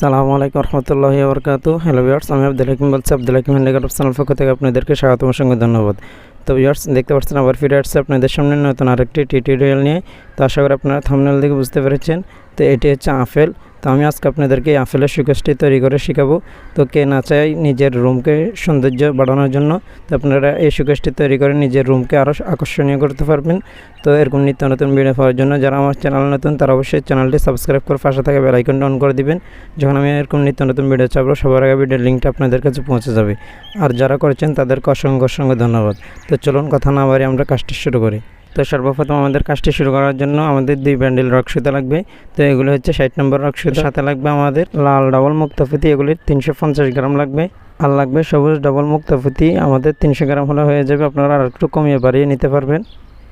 সালামু আলাইকুম রহমতুল্লাহ বরকাত হ্যালো ইয়ার্স আমি আব্দুল হাকিম বলছি। আব্দুল হাকিম হ্যান্ডিক্রাফট চ্যানেল পক্ষ থেকে আপনাদেরকে স্বাগত সঙ্গে ধন্যবাদ। তো ইয়ার্স দেখতে পাচ্ছেন আবার ফিরে আসছে আপনাদের সামনে নতুন আরেকটি টিউটোরিয়াল নিয়ে। তো আশা করি আপনারা থামনেল দেখে বুঝতে পেরেছেন। তো এটি হচ্ছে আপেল তো আমি আজকে আপনাদেরকে আপেলের সুকেশটি তৈরি করে শেখাবো। তো কে না চাই নিজের রুমকে সৌন্দর্য বাড়ানোর জন্য, তো আপনারা এই সুকেশটি তৈরি করে নিজের রুমকে আরও আকর্ষণীয় করতে পারবেন। তো এরকম নিত্য নতুন ভিডিও পাওয়ার জন্য যারা আমার চ্যানেল নতুন, তারা অবশ্যই চ্যানেলটি সাবস্ক্রাইব করে পাশে থাকা বেলাইকনটা অন করে দিবেন। যখন আমি এরকম নিত্য নতুন ভিডিও চাপবো, সবার আগে ভিডিওর লিঙ্কটা আপনাদের কাছে পৌঁছে যাবে। আর যারা করেছেন, তাদেরকে অসংখ্য অসংখ্য ধন্যবাদ। তো চলুন, কথা না বাড়ি আমরা কাজটি শুরু করি। তো সর্বপ্রথম আমাদের কাজটি শুরু করার জন্য আমাদের দুই ব্যান্ডেল রক সুতা লাগবে। তো এগুলো হচ্ছে ষাট নম্বর রক সুতা। সাথে লাগবে আমাদের লাল ডাবল মুক্তাফুতি এগুলির তিনশো পঞ্চাশ গ্রাম লাগবে। আর লাগবে সবুজ ডাবল মুক্তাফুতি আমাদের তিনশো গ্রাম হলে হয়ে যাবে, আপনারা আর একটু কমিয়ে বাড়িয়ে নিতে পারবেন।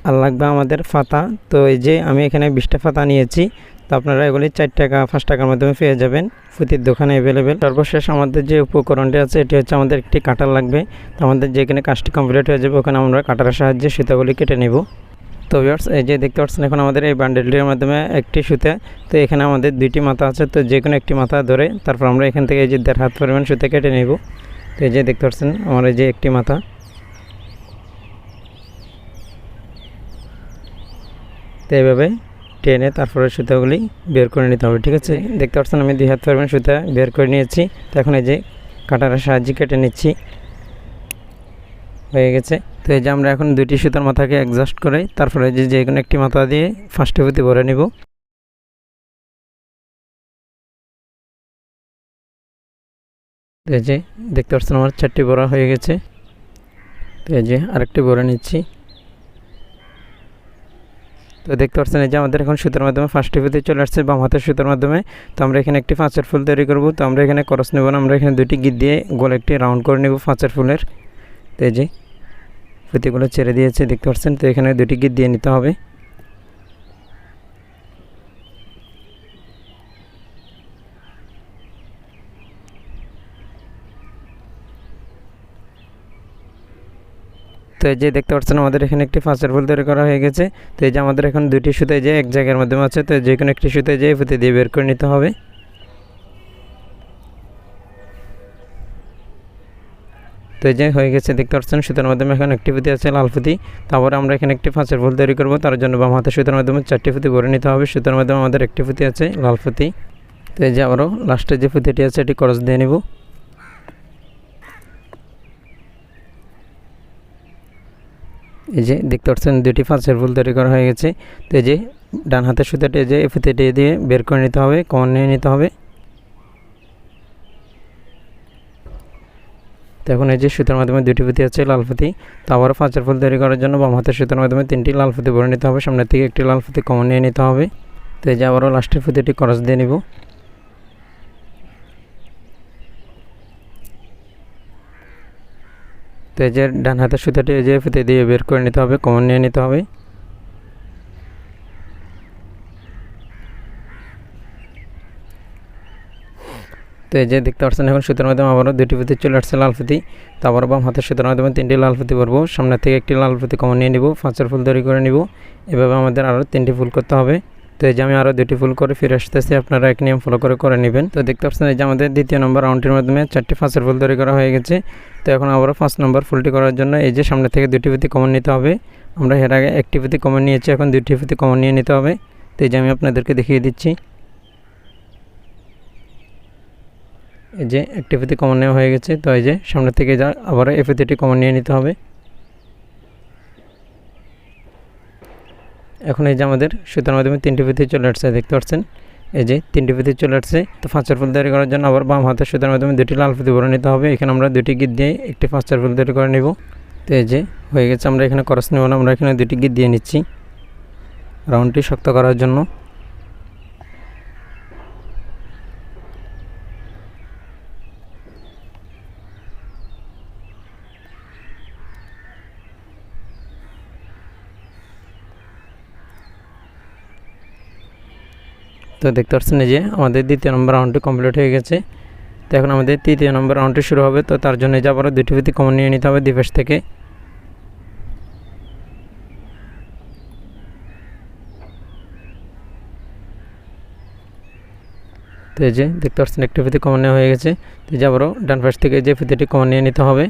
আর লাগবে আমাদের ফাতা। তো এই যে আমি এখানে বিশটা ফাতা নিয়েছি, তো আপনারা এগুলি চার টাকা, পাঁচ টাকার মাধ্যমে পেয়ে যাবেন ফুতির দোকানে অ্যাভেলেবেল সর্বশেষ আমাদের যে উপকরণটি আছে, এটি হচ্ছে আমাদের একটি কাটার লাগবে। তো আমাদের যেখানে কাজটি কমপ্লিট হয়ে যাবে, ওখানে আমরা কাটারের সাহায্যে সুতাগুলি কেটে নেব। তো ভিউয়ার্স এই যে দেখতে পাচ্ছেন এখন আমাদের এই বান্ডেলটির মাধ্যমে একটি সুতে, তো এখানে আমাদের দুইটি মাথা আছে, তো যে কোনো একটি মাথা ধরে তারপর আমরা এখান থেকে এই যে দেড় হাত পরিমাণ সুতে কেটে নেব। তো এই যে দেখতে পাচ্ছেন আমার এই যে একটি মাথা। তো এইভাবে টেনে তারপরে সুতাগুলি বের করে নিতে হবে, ঠিক আছে? দেখতে পাচ্ছেন আমি দুই হাত পরিমাণ সুতা বের করে নিয়েছি, তো এখন এই যে কাটারের সাহায্যে কেটে নিচ্ছি। হয়ে গেছে। তো এই যে আমরা এখন দুইটি সুতার মাথাকে অ্যাডজাস্ট করে তারপরে যে যে কোনো একটি মাথা দিয়ে ফার্স্টে পুঁতি ভরে নিব। যে দেখতে পাচ্ছেন আমার চারটি বড়া হয়ে গেছে। তো এই যে আরেকটি ভরে নিচ্ছি। তো দেখতে পাচ্ছেন এই যে আমাদের এখন সুতার মাধ্যমে ফার্স্টে পুঁতি চলে আসছে বাম হাতের সুতার মাধ্যমে। তো আমরা এখানে একটি পাঁচের ফুল তৈরি করব। তো আমরা এখানে করস নেব না, আমরা এখানে দুটি গিট দিয়ে গোল একটি রাউন্ড করে নেব পাঁচের ফুলের। তো এই যে পুঁতিগুলো ছেড়ে দিয়েছে, দেখতে পাচ্ছেন? তো এখানে দুটি গিট দিয়ে নিতে হবে। তো এই যে দেখতে পাচ্ছেন, আমাদের এখানে একটি ফাঁসের ফুল তৈরি করা হয়ে গেছে। তো এই যে আমাদের এখন দুটি সুতে যে এক জায়গার মাধ্যমে আছে, তো যে কোনো একটি সুতে যেয়ে পুঁতি দিয়ে বের করে নিতে হবে। তো এই যে হয়ে গেছে, দেখতে পাচ্ছেন, সুতার মাধ্যমে এখন একটি পুঁতি আছে, লাল পুঁতি। তারপরে আমরা এখানে একটি ফাঁসের ফুল তৈরি করব, তার জন্য বাম হাতে সুতার মাধ্যমে চারটি পুঁতি ভরে নিতে হবে। সুতার মাধ্যমে আমাদের একটি পুঁতি আছে, লাল পুঁতি। তো এই যে আবারও লাস্টের যে পুঁতিটি আছে, এটি করস দিয়ে নেব। এই যে দেখতে পাচ্ছেন, দুটি ফাঁসের ফুল তৈরি করা হয়ে গেছে। তো এই যে ডান হাতের সুতাটি যে এই পুঁতিটি দিয়ে বের করে নিতে হবে, কমন নিয়ে নিতে হবে। তো এখন এই যে সুতার মাধ্যমে দুটি পুঁতি আছে, লাল পুঁতি। তো আবারও পাঁচের ফুল তৈরি করার জন্য বাম হাতের সুতার মাধ্যমে তিনটি লাল পুঁতি ভরে নিতে হবে। সামনের থেকে একটি লাল পুঁতি কমন নিয়ে নিতে হবে। তো এই যে আবারও লাস্টের পুঁতিটি খরচ দিয়ে নিব। তো এই যে ডান হাতের সুতাটি এই যে পুঁতি দিয়ে বের করে নিতে হবে, কমন নিয়ে নিতে হবে। তো এই যে দেখতে পাচ্ছেন, এখন সুতার মাধ্যমে আবারও দুটি পুঁতি চলে আসছে লাল পুঁতি। তো আবার বাম হাতের সুতার মাধ্যমে তিনটি লাল পুঁতি ভরবো সামনে থেকে একটি লাল পুঁতি কমন নিয়ে নিব, পাঁচের ফুল তৈরি করে নিব। এভাবে আমাদের আরও তিনটি ফুল করতে হবে। তো এই যে আমি আরও দুটি ফুল করে ফিরে আসতেছি, আপনারা এক নিয়ম ফলো করে করে নেবেন। তো দেখতে পাচ্ছেন, এই যে আমাদের দ্বিতীয় নম্বর রাউন্ডটির মাধ্যমে চারটি পাঁচের ফুল তৈরি করা হয়ে গেছে। তো এখন আবারও পাঁচ নম্বর ফুলটি করার জন্য এই যে সামনে থেকে দুটি পুঁতি কমন নিতে হবে। আমরা এর আগে একটি পুঁতি কমন নিয়েছি, এখন দুটি পুঁতি কমন নিয়ে নিতে হবে। তো এই যে আমি আপনাদেরকে দেখিয়ে দিচ্ছি। এই যে একটি পুঁতি কমন নেওয়া হয়ে গেছে, তো এই যে সামনে থেকে যা, আবার এই পুঁতিটি কমন নিয়ে নিতে হবে। এখন এই যে আমাদের সুতার মাধ্যমে তিনটি পুঁতি চলে আসছে, দেখতে পাচ্ছেন? এই যে তিনটি পুঁতি চলে আসছে, তো পাঁচের ফুল তৈরি করার জন্য আবার বাম হাতের সুতার মাধ্যমে দুটি লাল পুঁতি ভরে নিতে হবে। এখানে আমরা দুটি গিট দিয়ে একটি পাঁচের ফুল তৈরি করে নেব। তো এই যে হয়ে গেছে, আমরা এখানে করস নেব না, আমরা এখানে দুটি গিট দিয়ে নিচ্ছি। রাউন্ডটি শক্ত করার জন্য। তো দেখতে পাচ্ছেন যে আমাদের দ্বিতীয় নম্বর রাউন্ডটি কমপ্লিট হয়ে গেছে। তো এখন আমাদের তৃতীয় নম্বর রাউন্ডটি শুরু হবে। তো তার জন্য যে আবারও দুটি ভিত্তি কমন নিয়ে নিতে হবে দিবস থেকে। তো এই যে দেখতে পাচ্ছেন একটি ফিতে কমন নেওয়া হয়ে গেছে। তো যে আবারও ডান পাশ থেকে যে ফিতেটি কমন নিয়ে নিতে হবে।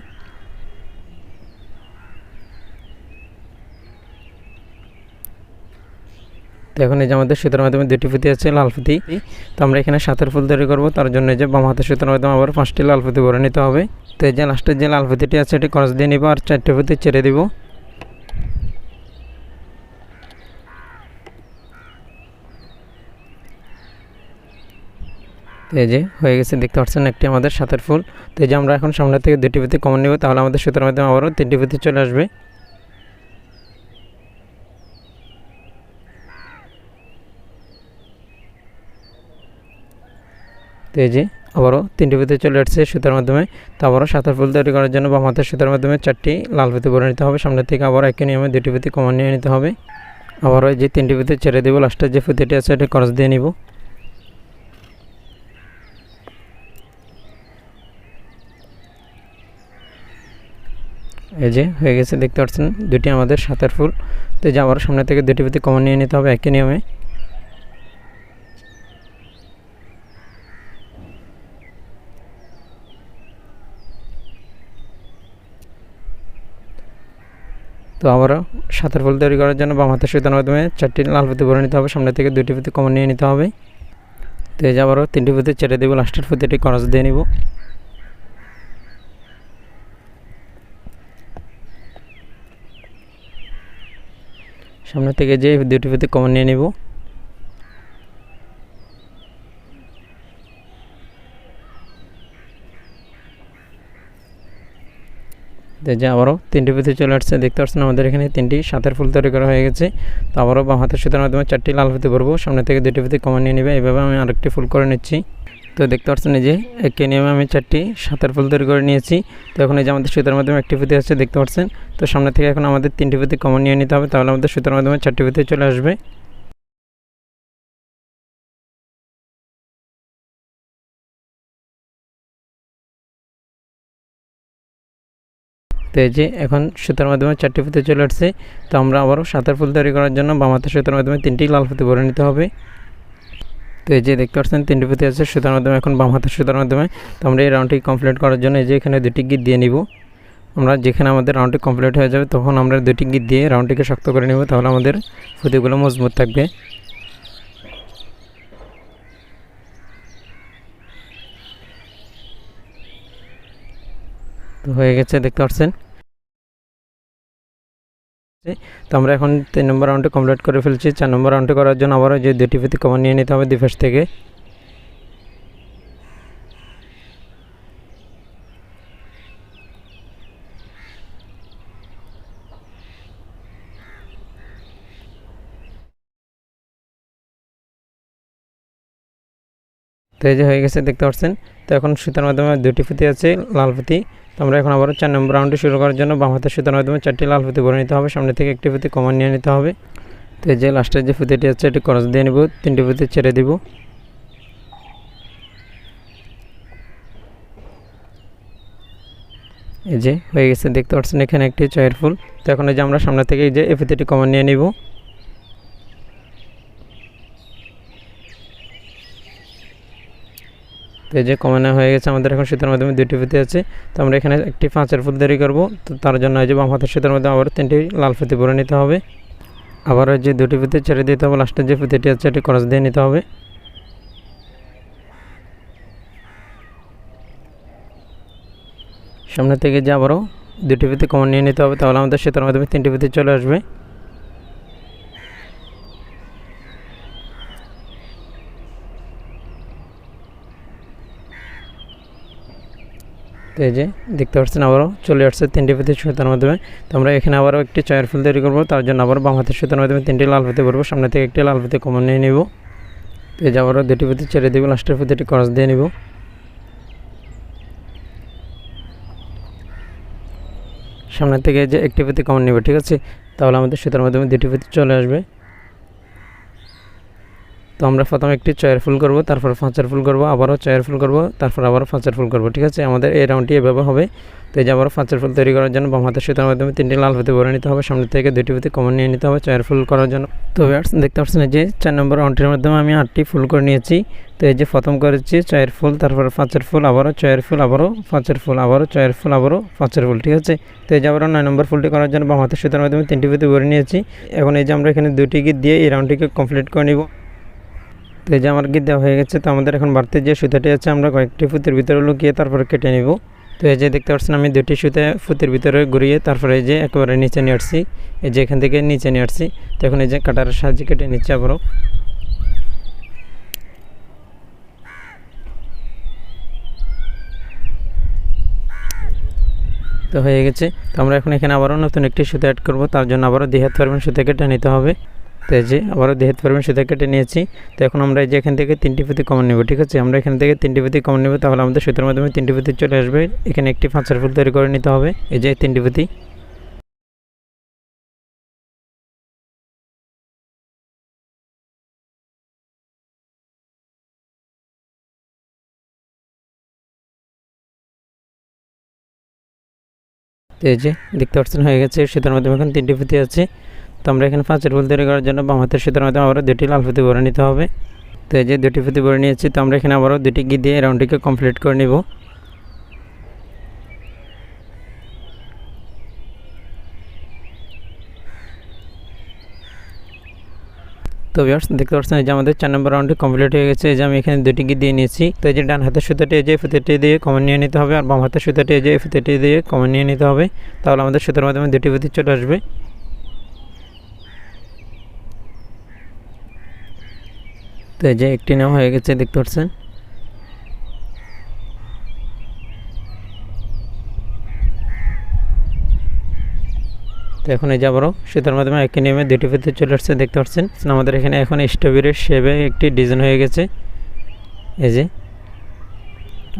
তো এখন এই যে আমাদের সুতার মাধ্যমে দুটি ফুতি আছে, লাল ফুতি তো আমরা এখানে সাতের ফুল তৈরি করব। তার জন্য যে বাম হাতের সুতার মাধ্যমে আবার পাঁচটি লাল ফুতি ভরে নিতে হবে। তো এই যে লাস্টের যে লাল ফুতিটি আছে, এটি ক্রস দিয়ে নিব আর চারটে ফুতি ছেড়ে দিব। তো এই যে হয়ে গেছে, দেখতে পাচ্ছেন একটি আমাদের সাতের ফুল। তো এই যে আমরা এখন সামনে থেকে দুটি ফুতি কমন নেব, তাহলে আমাদের সুতার মাধ্যমে আবারও তিনটি ফুতি চলে আসবে। তো এই যে আবারও তিনটি ফিতে চলে আসছে সুতার মাধ্যমে। তো আবারও সাঁতার ফুল তৈরি করার জন্য বাম হাতের সুতার মাধ্যমে চারটি লাল ফিতে ভরে নিতে হবে। সামনে থেকে আবার একই নিয়মে দুটি ফিতে কমান নিয়ে নিতে হবে। আবারও যে তিনটি ফিতে ছেড়ে দেবো, লাস্টের যে ফিতেটি আছে এটি খরচ দিয়ে নিব। এই যে হয়ে গেছে, দেখতে পাচ্ছেন দুটি আমাদের সাঁতার ফুল। তো যে আবার সামনে থেকে দুটি ফিতে কমন নিয়ে নিতে হবে, একই নিয়মে। তো আবারও সাঁতার ফুল তৈরি করার জন্য বাম হাতের সুতার মাধ্যমে চারটি লাল পুঁতি ভরে নিতে হবে। সামনে থেকে দুটি পুঁতি কমন নিয়ে নিতে হবে। তো এই যে আবারও তিনটি পুঁতি ছেড়ে দেবো লাস্টের ফুতেটি খরচ দিয়ে নিব। সামনে থেকে যে দুটি পুঁতি কমন নিয়ে নিব। যে আবারও তিনটি পুঁতি চলে আসছে, দেখতে পাচ্ছেন আমাদের এখানে তিনটি সাতের ফুল তৈরি করা হয়ে গেছে। তো আবারও বাম হাতের সুতার মাধ্যমে চারটি লাল পুঁতি ভরবো, সামনে থেকে দুটি পুঁতি কমন নিয়ে নেবে, এভাবে আমি আরেকটি ফুল করে নিচ্ছি। তো দেখতে পাচ্ছেন যে একই নিয়মে আমি চারটি সাতের ফুল তৈরি করে নিয়েছি। তো এখন এই যে আমাদের সুতার মাধ্যমে একটি পুঁতি আছে দেখতে পাচ্ছেন। তো সামনে থেকে এখন আমাদের তিনটি পুঁতি কমন নিয়ে নিতে হবে, তাহলে আমাদের সুতার মাধ্যমে চারটি পুঁতি চলে আসবে। তো এই যে এখন সুতার মাধ্যমে চারটি ফুতে চলে আসছে। তো আমরা আবারও সাঁতার ফুল তৈরি করার জন্য বাম হাতের সুতার মাধ্যমে তিনটি লাল ফুতে ভরে নিতে হবে। তো এই যে দেখতে পাচ্ছেন, তিনটি ফুতে আছে সুতার মাধ্যমে, এখন বাম হাতের সুতার মাধ্যমে। তো আমরা এই রাউন্ডটি কমপ্লিট করার জন্য এই যে এখানে দুটি গিট দিয়ে নিব। আমরা যেখানে আমাদের রাউন্ডটি কমপ্লিট হয়ে যাবে তখন আমরা দুটি গিট দিয়ে রাউন্ডটিকে শক্ত করে নেব, তাহলে আমাদের ফুতিগুলো মজবুত থাকবে। তো হয়ে গেছে, দেখতে পাচ্ছেন। তো আমরা এখন তিন নম্বর রাউন্ডে কমপ্লিট করে ফেলছি। চার নম্বর রাউন্ডে করার জন্য আবারও যে দুটি ফিতি কমন নিয়ে নিতে হবে দুপাশ থেকে। তো এই যে হয়ে গেছে, দেখতে পাচ্ছেন? তো এখন সুতার মাধ্যমে দুটি ফুতি আছে, লাল ফুতি তো আমরা এখন আবারও চার নম্বর রাউন্ডটি শুরু করার জন্য বাম হাতের সুতার মাধ্যমে চারটি লাল ফুতি ভরে নিতে হবে। সামনে থেকে একটি ফুতি কমান নিয়ে নিতে হবে। তো যে লাস্টের যে ফুতিটি আছে, এটি খরচ দিয়ে নেব, তিনটি ফুতি ছেড়ে দিব। এই যে হয়ে গেছে, দেখতে পাচ্ছেন এখানে একটি চয়ের ফুল। তো এখন এই যে আমরা সামনে থেকে এই যে এই ফুতিটি কমান নিয়ে নিব। তো এই যে কমানো হয়ে গেছে, আমাদের এখন শীতের মাধ্যমে দুটি ফুতি আছে। তো আমরা এখানে একটি পাঁচের ফুল তৈরি করব। তো তার জন্য এই যে বাম হাতের শীতের মধ্যে আবার তিনটি লাল ফুতি ভরে নিতে হবে। আবার যে দুটি ফুতি ছেড়ে দিতে হবে। লাস্টের যে ফুতিটি আছে, এটি খরচ দিয়ে নিতে হবে। সামনে থেকে যে আবারও দুটি ফুতি কমন নিয়ে নিতে হবে, তাহলে আমাদের শীতের মাধ্যমে তিনটি ফুতি চলে আসবে। তো এই যে দেখতে পাচ্ছেন আবারও চলে আসছে তিনটি ফিতে সুতার মাধ্যমে। তো আমরা এখানে আবারও একটি চয়ের ফুল তৈরি করব, তার জন্য আবার বাম হাতের সুতার মাধ্যমে তিনটি লাল ফিতে ভরবো সামনে থেকে একটি লাল ফিতে কমন নিয়ে নিব। তো এই যে আবারও দুটি ফিতে ছেড়ে দিব লাস্টের ফিতেটি খরচ দিয়ে নিব। সামনে থেকে যে একটি ফিতে কমন নিব, ঠিক আছে? তাহলে আমাদের সুতার মাধ্যমে দুটি ফিতে চলে আসবে। তো আমরা প্রথমে একটি চয়ের ফুল করব, তারপর পাঁচের ফুল করব, আবারও চয়ের ফুল করব, তারপর আবারও পাঁচের ফুল করব, ঠিক আছে? আমাদের এই রাউন্ডটি এভাবে হবে। তো এই যে আবারও পাঁচের ফুল তৈরি করার জন্য বাম হাতের সুতার মাধ্যমে তিনটি লাল ফুতে ভরে নিতে হবে, সামনে থেকে দুটি ফুতে কমন নিয়ে নিতে হবে চয়ের ফুল করার জন্য। তো ভিউয়ার্স দেখতে পাচ্ছেন যে চার নম্বর রাউন্ডটির মাধ্যমে আমি আটটি ফুল করে নিয়েছি। তো এই যে প্রথম করেছি চয়ের ফুল, তারপর পাঁচের ফুল, আবারও চয়ের ফুল, আবারও পাঁচের ফুল, আবারও চয়ের ফুল, আবারও পাঁচের ফুল, ঠিক আছে? তো এই যে আবারও নয় নম্বর ফুলটি করার জন্য বাম হাতের সুতার মাধ্যমে তিনটি ফুতে ভরে নিয়েছি। এখন এই যে আমরা এখানে দুটি গিট দিয়ে এই রাউন্ডটিকে কমপ্লিট করে নিব। তো এই যে আমার গিট দেওয়া হয়ে গেছে, তো আমাদের এখন বাড়তে যে সুতাটি আছে, আমরা কয়েকটি ফুতের ভিতরে লুকিয়ে তারপর কেটে নিব। তো এই যে দেখতে পাচ্ছেন, আমি দুটি সুতে ফুতের ভিতরে ঘুরিয়ে তারপরে এই যে একেবারে নিচে নিয়ে আসছি। এই যে এখান থেকে নিচে নিয়ে আসছি। তো এখন এই যে কাটারের সাহায্যে কেটে নিচ্ছে আবারও। তো হয়ে গেছে। তো আমরা এখন এখানে আবারও নতুন একটি সুতো অ্যাড করব, তার জন্য আবারও দিয়ে হাত পারবেন সুতো কেটে নিতে হবে। তো যে আবারও দিয়ে হাত পারবেন সুতো কেটে নিয়েছি। তো এখন আমরা এই যে এখান থেকে তিনটি পুঁতি কমন নেব, ঠিক আছে? আমরা এখান থেকে তিনটি পুঁতি কমন নেব, তাহলে আমাদের সুতোর মাধ্যমে তিনটি পুঁতি চলে আসবে। এখানে একটি ফাঁচার ফুল তৈরি করে নিতে হবে, এই যে তিনটি পুঁতি। তো এই যে দেখতে পাচ্ছেন, হয়ে গেছে, সুতার মাধ্যমে এখন তিনটি পুঁতি আছে। তো আমরা এখানে পাঁচের ফুল তৈরি করার জন্য বাম হাতের সুতার মাধ্যমে আবারও দুটি লাল পুঁতি ভরে নিতে হবে। তো এই যে দুটি পুঁতি ভরে নিয়েছি, তো আমরা এখানে আবারও দুটি গি দিয়ে রাউন্ডটিকে কমপ্লিট করে নিব। তো ভিউয়ার্স, দেখতে পাচ্ছেন যে আমাদের চার নম্বর রাউন্ডটি কমপ্লিট হয়ে গেছে। যে আমি এখানে দুটি গি দিয়ে নিয়েছি। তো এই যে ডান হাতের সুতাটি যে ফুতেটি দিয়ে কমন নিয়ে নিতে হবে। আর বাম হাতের সুতাটি যে ফুতেটি দিয়ে কমন নিয়ে নিতে হবে। তাহলে আমাদের সুতার মাধ্যমে দুটি পুঁতি চলে আসবে। তো এই যে একটি নেওয়া হয়ে গেছে, দেখতে পাচ্ছেন? তো এখন এই যে আবারও সুতার মাধ্যমে একই নিয়মে দুটি ফিতে চলে আসছে, দেখতে পাচ্ছেন? আমাদের এখানে এখন স্ট্রবেরির শেপে একটি ডিজাইন হয়ে গেছে। এই যে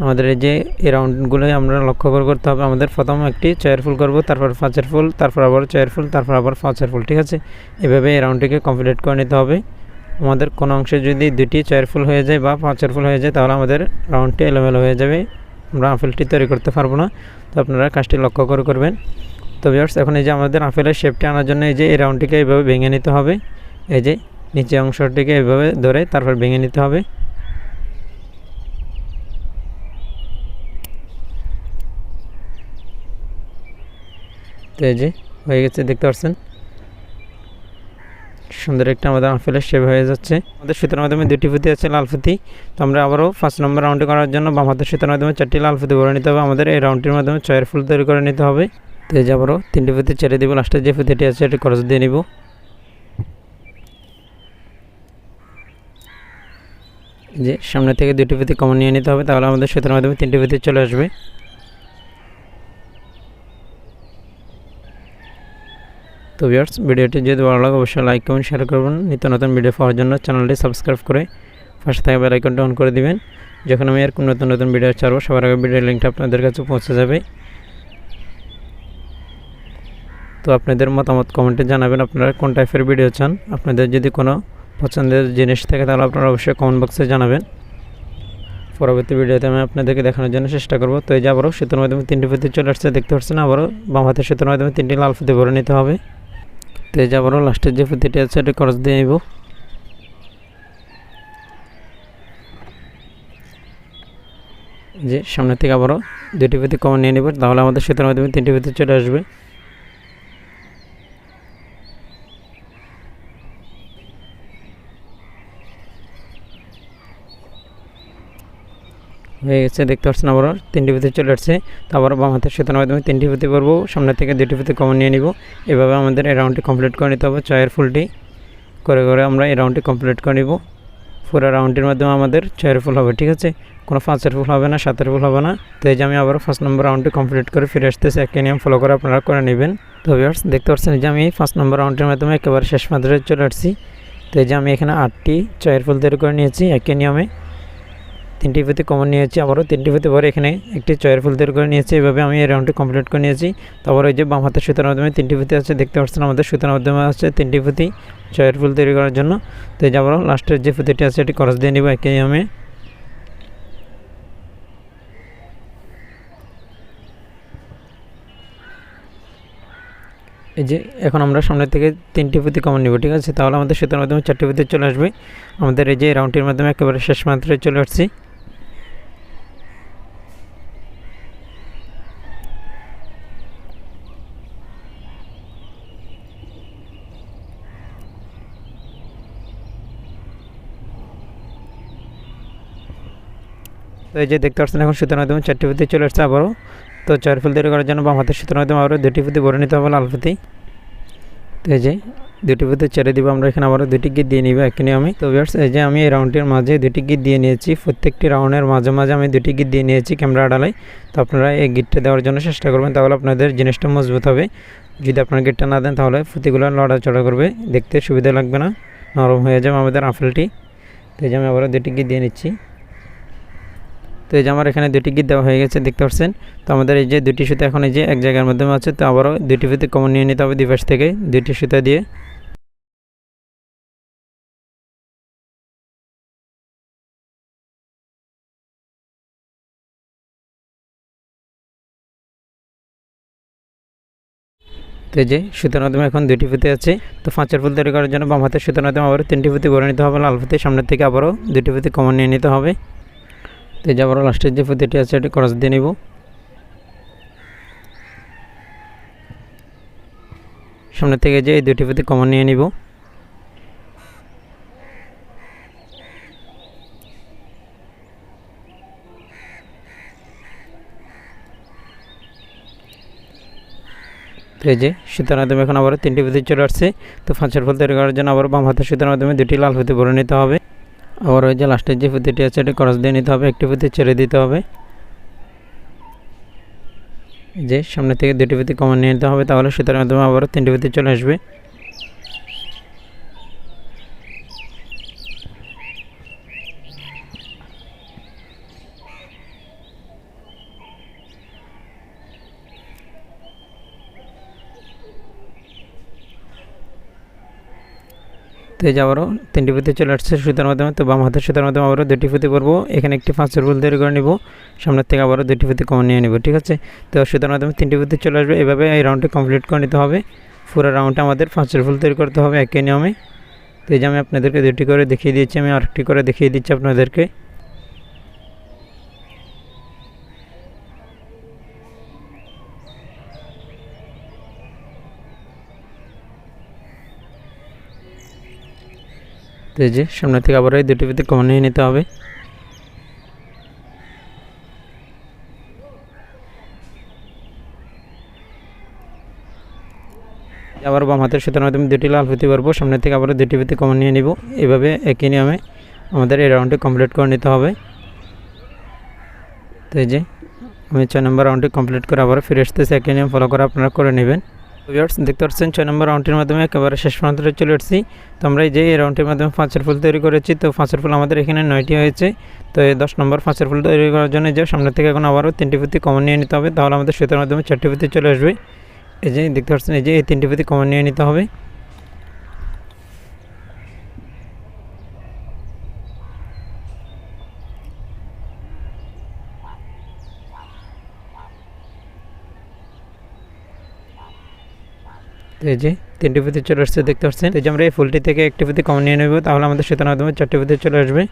আমাদের এই যে এই রাউন্ডগুলোই আমরা লক্ষ্য করে করতে হবে। আমাদের প্রথম একটি চয়ের ফুল করব, তারপর পাঁচের ফুল তারপর আবার চয়ের ফুল তারপর আবার পাঁচের ফুল ঠিক আছে? এভাবে এই রাউন্ডটিকে কমপ্লিট করে নিতে হবে। আমাদের কোনো অংশে যদি দুটি চয়ের ফুল হয়ে যায় বা পাঁচের ফুল হয়ে যায়, তাহলে আমাদের রাউন্ডটি এলোমেলো হয়ে যাবে। আমরা আপেলটি তৈরি করতে পারব না। তো আপনারা কাজটি লক্ষ্য করে করবেন। তো ভিউয়ার্স এখন এই যে আমাদের আপেলের শেপটি আনার জন্য এই যে এই রাউন্ডটিকে এইভাবে ভেঙে নিতে হবে। এই যে নিচে অংশটিকে এইভাবে ধরে তারপর ভেঙে নিতে হবে। তো এই যে হয়ে গেছে, দেখতে পাচ্ছেন? সুন্দর একটা আমাদের আপেলের শেপ হয়ে যাচ্ছে। আমাদের সুতোর মাধ্যমে দুটি ফুতি আছে, লাল ফুতি তো আমরা আবারও ফার্স্ট নম্বর রাউন্ডে করার জন্য বাম হাতের সুতোর মাধ্যমে চারটি লাল ফুতি ভরে নিতে হবে। আমাদের এই রাউন্ডটির মাধ্যমে ছয়ের ফুল তৈরি করে নিতে হবে। তো এই যে আবারও তিনটি ফুতি ছেড়ে দিব লাস্টের যে ফুতিটি আছে এটি খরচ দিয়ে নিব। যে সামনে থেকে দুটি ফুতি কমন নিয়ে নিতে হবে, তাহলে আমাদের সুতোর মাধ্যমে তিনটি ফুতি চলে আসবে। তো ভিউয়ার্স ভিডিওটি যদি ভালো লাগে, অবশ্যই লাইক কমেন্ট শেয়ার করবেন। নিত্য নতুন ভিডিও পাওয়ার জন্য চ্যানেলটি সাবস্ক্রাইব করে পাশে থাকা বেল আইকনটা অন করে দিবেন। যখন আমি এরকম নতুন নতুন ভিডিও ছাড়বো, সবার আগে ভিডিও লিঙ্কটা আপনাদের কাছে পৌঁছে যাবে। তো আপনাদের মতামত কমেন্টে জানাবেন, আপনারা কোন টাইপের ভিডিও চান? আপনাদের যদি কোনো পছন্দের জিনিস থাকে, তাহলে আপনারা অবশ্যই কমেন্ট বক্সে জানাবেন। পরবর্তী ভিডিওতে আমি আপনাদেরকে দেখানোর জন্য চেষ্টা করব। তো এই যে আবারও সুতোর মাধ্যমে তিনটি ফুতি চলে আসছে, দেখতে পাচ্ছেন, আবারও বাম হাতের সুতোর মাধ্যমে তিনটি লাল ফুতি ভরে নিতে হবে। তো এই যে আবারও লাস্টের যে ফুতিটি আছে, এটা খরচ দিয়ে নিব যে সামনে থেকে আবারও দুটি পুঁতি কমন নিয়ে নেব, তাহলে আমাদের সুতোর মাধ্যমে তিনটি পুঁতি চলে আসবে। হয়ে গেছে, দেখতে পাচ্ছেন আবারও। তিনটি পুঁতি চলে আসছে। তারপর বাম হাতের সুতোর মাধ্যমে তিনটি পুঁতি পরবো সামনে থেকে দুটি পুঁতি কমন নিয়ে নিব। এভাবে আমাদের এই রাউন্ডটি কমপ্লিট করে নিতে হবে। ছয়ের ফুলটি করে করে আমরা এই রাউন্ডটি কমপ্লিট করে নিব। পুরো রাউন্ডটির মাধ্যমে আমাদের ছয়ের ফুল হবে, ঠিক আছে? কোনো পাঁচের ফুল হবে না, সাতের ফুল হবে না। তো এই যে আমি আবার ফার্স্ট নম্বর রাউন্ডটি কমপ্লিট করে ফিরে আসতেছি। একই নিয়ম ফলো করে আপনারা করে নেবেন। তো ভিউয়ার্স দেখতে পাচ্ছেন যে আমি ফার্স্ট নম্বর রাউন্ডের মাধ্যমে একেবারে শেষ মাত্রায় চলে আসছি। তো এই যে আমি এখানে আটটি ছয়ের ফুল তৈরি করে নিয়েছি। একই নিয়মে তিনটি পুঁতি কমন নিয়েছি। আবারও তিনটি পুঁতি পরে এখানে একটি চয়ের ফুল তৈরি করে নিয়েছি। এভাবে আমি এই রাউন্ডটি কমপ্লিট করে নিয়েছি। তারপর ওই যে বাম হাতের সুতার মাধ্যমে তিনটি পুঁতি আছে। দেখতে পাচ্ছেন আমাদের সুতার মাধ্যমে আছে তিনটি পুঁতি চয়ের ফুল তৈরি করার জন্য। তো এই যে আবারও লাস্টের যে পুঁতিটি আছে, এটি খরচ দিয়ে নিব একই আমি। এই যে এখন আমরা সামনের থেকে তিনটি পুঁতি কমন নিব, ঠিক আছে? তাহলে আমাদের সুতার মাধ্যমে চারটি পুঁতি চলে আসবে। আমাদের এই যে রাউন্ডটির মাধ্যমে একেবারে শেষ মাত্রায় চলে আসছি। তো এই যে দেখতে পাচ্ছেন এখন সুতার মাধ্যমে চারটি পুঁতি চলে আসছে আবারও। তো চার ফুল তৈরি করার জন্য বাম হাতের সুতার মাধ্যমে আবারও দুটি পুঁতি ভরে নিতে হবে লাল পুঁতি। তো এই যে দুটি পুঁতি ছেড়ে দিব, আমরা এখানে আবারও দুটি গিট দিয়ে নিব একই নিয়মে তো ভিউয়ার্স এই যে আমি এই রাউন্ডটির মাঝে দুটি গিট দিয়ে নিয়েছি। প্রত্যেকটি রাউন্ডের মাঝে মাঝে আমি দুটি গিট দিয়ে নিয়েছি ক্যামেরা ডালাই তো আপনারা এই গিটটা দেওয়ার জন্য চেষ্টা করবেন, তাহলে আপনাদের জিনিসটা মজবুত হবে। যদি আপনার গিটটা না দেন, তাহলে পুঁতিগুলো লড়াচড়া করবে, দেখতে সুবিধা লাগবে না। নরম হয়ে যাবে আমাদের আপেলটি তো এই যে আমি আবারও দুটি গিট দিয়ে নিচ্ছি। তো এই যে আমার এখানে দুটি গিট দেওয়া হয়ে গেছে, দেখতে পাচ্ছেন? তো আমাদের এই যে দুটি সুতা এখন এই যে এক জায়গার মাধ্যমে আছে, তো আবারও দুটি ফিতে কমন নিয়ে নিতে হবে দুই পাশ থেকে দুটি সুতা দিয়ে। তো যে সুতার মাধ্যমে এখন দুটি ফুতে আছে, তো পাঁচের ফুল তৈরি করার জন্য বাম হাতের সুতার মাধ্যমে আবারও তিনটি ফুতে ভরে নিতে হবে, লাল ফুতে সামনের থেকে আবারও দুটি ফুতে কমন নিয়ে নিতে হবে। তো এই যে আবারও লাস্টের যে ফুতেটি আছে, এটি ক্রস দিয়ে নিব। সামনে থেকে যে এই দুটি ফুতে কমন নিয়ে নিব। এই যে সুতার মাধ্যমে এখন আবার তিনটি পুঁতি চলে আসছে। তো ফাঁসের ফুল তৈরি করার জন্য আবার বাম হাতের সুতার মাধ্যমে দুটি লাল পুঁতি ভরে নিতে হবে। আবার ওই যে লাস্টের যে পুঁতিটি আছে এটা ক্রস দিয়ে নিতে হবে, একটি পুঁতি ছেড়ে দিতে হবে। যে সামনে থেকে দুটি পুঁতি কমন নিয়ে নিতে হবে, তাহলে সুতার মাধ্যমে আবারও তিনটি পুঁতি চলে আসবে। তো এই যে আবারও তিনটি পুঁতি চলে আসছে সুতার মাধ্যমে, তো বাম হাতের সুতার মাধ্যমে আবারও দুটি পুঁতি পরবো। এখানে একটি পাঁচের ফুল তৈরি করে নিব। সামনের থেকে আবারও দুটি পুঁতি কমন নিয়ে নেব, ঠিক আছে? তো সুতার মাধ্যমে তিনটি পুঁতি চলে আসবে। এভাবে এই রাউন্ডটি কমপ্লিট করে নিতে হবে। পুরো রাউন্ডটা আমাদের পাঁচের ফুল তৈরি করতে হবে, একই নিয়মে। তো এই যে আমি আপনাদেরকে দুটি করে দেখিয়ে দিয়েছি, আমি আরেকটি করে দেখিয়ে দিচ্ছি আপনাদেরকে। তো এই যে সামনে থেকে আবার এই দুটি ভিতরে কমন নিয়ে নিতে হবে। আবার বাম হাতের সুতার মাধ্যমে দুটি লাল ফিতে পারব। সামনে থেকে আবার দুটি ফিতে কমন নিয়ে নিব। এভাবে একই নিয়মে আমাদের এই রাউন্ডটি কমপ্লিট করে নিতে হবে। তো এই যে, আমি ছয় নম্বর রাউন্ডটি কমপ্লিট করে আবার ফিরে আসতেছি। একই নিয়ম ফলো করে আপনারা করে নেবেন। ভিউয়ার্স দেখতে পাচ্ছেন ছয় নম্বর রাউন্ডটির মাধ্যমে একেবারে শেষ পর্যন্ত চলে এসেছি তো আমরা এই যে এই রাউন্ডটির মাধ্যমে পাঁচের ফুল তৈরি করেছি, তো পাঁচের ফুল আমাদের এখানে নয়টি হয়েছে। তো এই দশ নম্বর পাঁচের ফুল তৈরি করার জন্য যে সামনে থেকে এখন আবারও তিনটি পুঁতি কমন নিয়ে নিতে হবে, তাহলে আমাদের সুতার মাধ্যমে চারটি পুঁতি চলে আসবে। এই যে দেখতে পাচ্ছেন, এই যে এই তিনটি পুঁতি কমন নিয়ে নিতে হবে। এই যে তিনটি পুঁতি চলে আসছে, দেখতে পাচ্ছেন? এই যে আমরা এই ফুলটি থেকে একটি পুঁতি কমন নিয়ে নেব, তাহলে আমাদের সুতার মাধ্যমে চারটি পুঁতি চলে আসবে।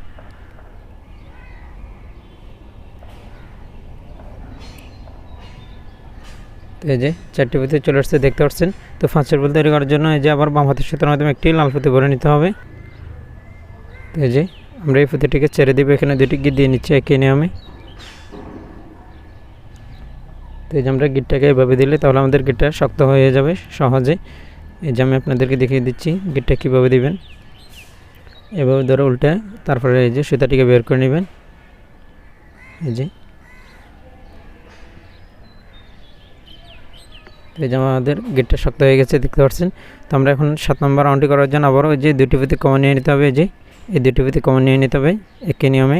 এই যে চারটি পুঁতি চলে আসছে, দেখতে পাচ্ছেন? তো ফাঁসের ফুল তৈরি করার জন্য এই যে আবার বাম হাতের সুতার মাধ্যমে একটি লাল পুঁতি ভরে নিতে হবে। এই যে আমরা এই পুঁতিটিকে ছেড়ে দিব, এখানে দুটি গিট দিয়ে নিচ্ছি একই নিয়মে তো এই যে আমরা গিটটাকে এভাবে দিলে তাহলে আমাদের গিটটা শক্ত হয়ে যাবে সহজে। এই যে আমি আপনাদেরকে দেখিয়ে দিচ্ছি গিটটা কীভাবে দিবেন। এভাবে ধরে উল্টে তারপরে এই যে সুতাটিকে বের করে নেবেন। এই যে। এই যে আমাদের গেটটা শক্ত হয়ে গেছে, দেখতে পাচ্ছেন? তো আমরা এখন সাত নম্বর রাউন্ডটি করার জন্য আবারও যে দুটি প্রতি কমন নিয়ে নিতে হবে। যে, এই দুটি প্রতি কমন নিয়ে নিতে হবে। একই নিয়মে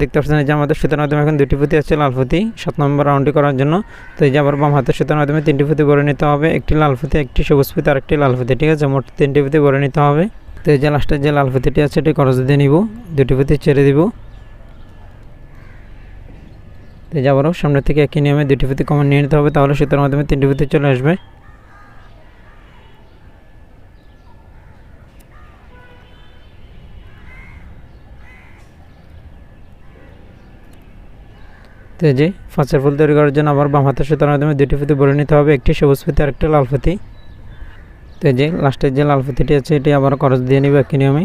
দেখতে পাচ্ছেন যে আমাদের সুতার মাধ্যমে এখন দুটি পুঁতি আছে, লাল পুঁতি। সাত নম্বর রাউন্ডটি করার জন্য। তো এই যে আবার বাম হাতের সুতার মাধ্যমে তিনটি পুঁতি ভরে নিতে হবে। একটি লাল পুঁতি, একটি সবুজ পুঁতি আর একটি লাল পুঁতি, ঠিক আছে? মোট তিনটি পুঁতি ভরে নিতে হবে। তো এই যে লাস্টের যে লাল পুঁতিটি আছে, এটি খরচ দিয়ে নিব। দুটি পুঁতি ছেড়ে দিব। তো এই যে আবারও সামনে থেকে একই নিয়মে দুটি পুঁতি কমন নিয়ে নিতে হবে। তাহলে সুতার মাধ্যমে তিনটি পুঁতি চলে আসবে। তো যে ফাঁসের ফুল তৈরি করার জন্য আবার বাম হাতের সুতার মাধ্যমে দুটি ফুতি বলে নিতে হবে, একটি সবুজ ফুতি আর একটা লাল ফুতি। তো যে লাস্টের যে লাল ফুতিটি আছে, এটি আবার খরচ দিয়ে নিবে একই নিয়মে।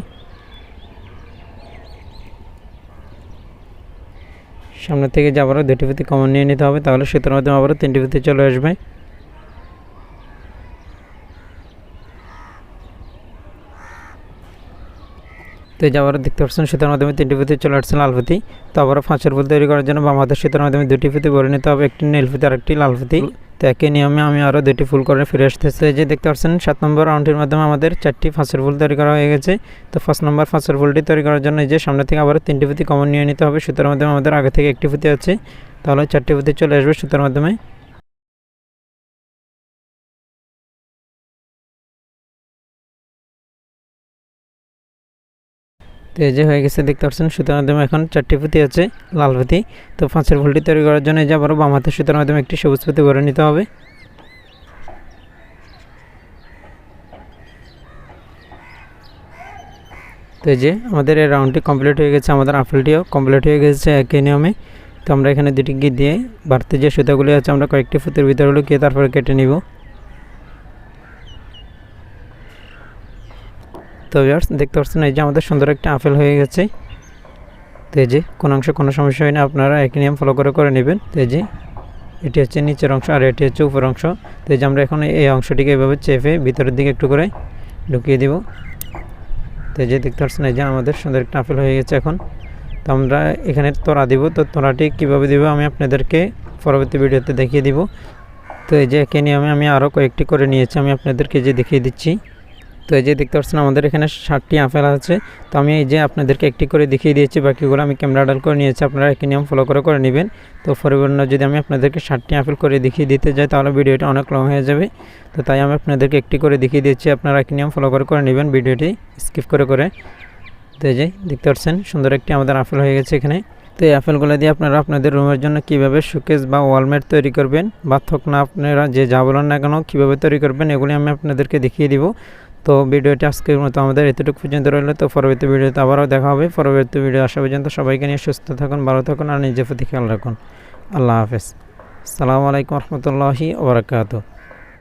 সামনে থেকে যে আবারও দুটি ফুতি কমন নিয়ে নিতে হবে, তাহলে সুতার মাধ্যমে আবারও তিনটি ফুতি চলে আসবে। তো এই যে আবার দেখতে পাচ্ছেন সুতার মাধ্যমে তিনটি পুঁতি চলে আসছে লাল পুঁতি তো আবার ফাঁসের ফুল তৈরি করার জন্য বাম হাতের সুতার মাধ্যমে দুটি পুঁতি ভরে নিতে হবে একটি নীল পুঁতি আর একটি লাল পুঁতি। তো একই নিয়মে আমি আরও দুটি ফুল করে ফিরে আসতেছি। এই যে দেখতে পাচ্ছেন সাত নম্বর রাউন্ডের মাধ্যমে আমাদের চারটি ফাঁসের ফুল তৈরি করা হয়ে গেছে। তো ফার্স্ট নম্বর ফাঁসের ফুলটি তৈরি করার জন্য এই যে সামনে থেকে আবার তিনটি পুঁতি কমন নিয়ে নিতে হবে। সুতার মাধ্যমে আমাদের আগে থেকে একটি পুঁতি আছে। তাহলে চারটি পুঁতি চলে আসবে সুতার মাধ্যমে। তো এই যে হয়ে গেছে, দেখতে পাচ্ছেন, সুতার মাধ্যমে এখন চারটি পুঁতি আছে, লাল পুঁতি। তো পাঁচের ফুলটি তৈরি করার জন্য এই যে আবারও বাম হাতের সুতার মাধ্যমে একটি সবুজ পুঁতি ভরে নিতে হবে। তো এই যে আমাদের এই রাউন্ডটি কমপ্লিট হয়ে গেছে, আমাদের আপেলটিও কমপ্লিট হয়ে গেছে একই নিয়মে। তো আমরা এখানে দুটি গিয়ে দিয়ে বাড়তি যে সুতাগুলি আছে, আমরা কয়েকটি ফুতের ভিতরে লুকিয়ে তারপরে কেটে নিব। তো ভিউয়ার্স দেখতে পাচ্ছেন এই যে আমাদের সুন্দর একটা আপেল হয়ে গেছে। তো এই যে, কোনো অংশ কোনো সমস্যা হয় না, আপনারা একই নিয়ম ফলো করে করে নেবেন। তো এই যে, এটি হচ্ছে নিচের অংশ আর এটি হচ্ছে উপর অংশ। তো এই যে আমরা এখন এই অংশটিকে এভাবে চেপে ভিতরের দিকে একটু করে ঢুকিয়ে দিব। তো এই যে, দেখতে পাচ্ছেন এই যে আমাদের সুন্দর একটা আপেল হয়ে গেছে এখন। তো আমরা এখানে তোড়া দিব। তো তোড়াটি কীভাবে দিব আমি আপনাদেরকে পরবর্তী ভিডিওতে দেখিয়ে দিব। তো এই যে একই নিয়মে আমি আরও কয়েকটি করে নিয়েছি। আমি আপনাদেরকে যে দেখিয়ে দিচ্ছি। তো এই যে দেখতে পাচ্ছেন, আমাদের এখানে ষাটটি আপেল আছে। তো আমি এই যে আপনাদেরকে একটি করে দেখিয়ে দিয়েছি, বাকিগুলো আমি ক্যামেরা ডাল করে নিয়েছি, আপনারা একই নিয়ম ফলো করে করে নেবেন। তো পরিবর্তন যদি আমি আপনাদেরকে ষাটটি আপেল করে দেখিয়ে দিতে যাই, তাহলে ভিডিওটা অনেক লং হয়ে যাবে। তো তাই আমি আপনাদেরকে একটি করে দেখিয়ে দিয়েছি, আপনারা একই নিয়ম ফলো করে করে নেবেন ভিডিওটি স্কিপ করে করে। তো এই যে দেখতে পাচ্ছেন, সুন্দর একটি আমাদের আপেল হয়ে গেছে এখানে। তো এই আপেলগুলো দিয়ে আপনারা আপনাদের রুমের জন্য কীভাবে শোকেস বা ওয়ালমেট তৈরি করবেন, বা থক না আপনারা যে যা বলেন না কেন, কীভাবে তৈরি করবেন, এগুলি আমি আপনাদেরকে দেখিয়ে দিব। তো ভিডিওটি আজকের মতো আমাদের এতটুকু পর্যন্ত রইল। তো পরবর্তী ভিডিওতে আবারও দেখা হবে। পরবর্তী ভিডিও আসা পর্যন্ত সবাইকে নিয়ে সুস্থ থাকুন, ভালো থাকুন আর নিজের প্রতি খেয়াল রাখুন। আল্লাহ হাফেজ। সালামু আলাইকুম রহমতুল্লাহি ওবরাকাতু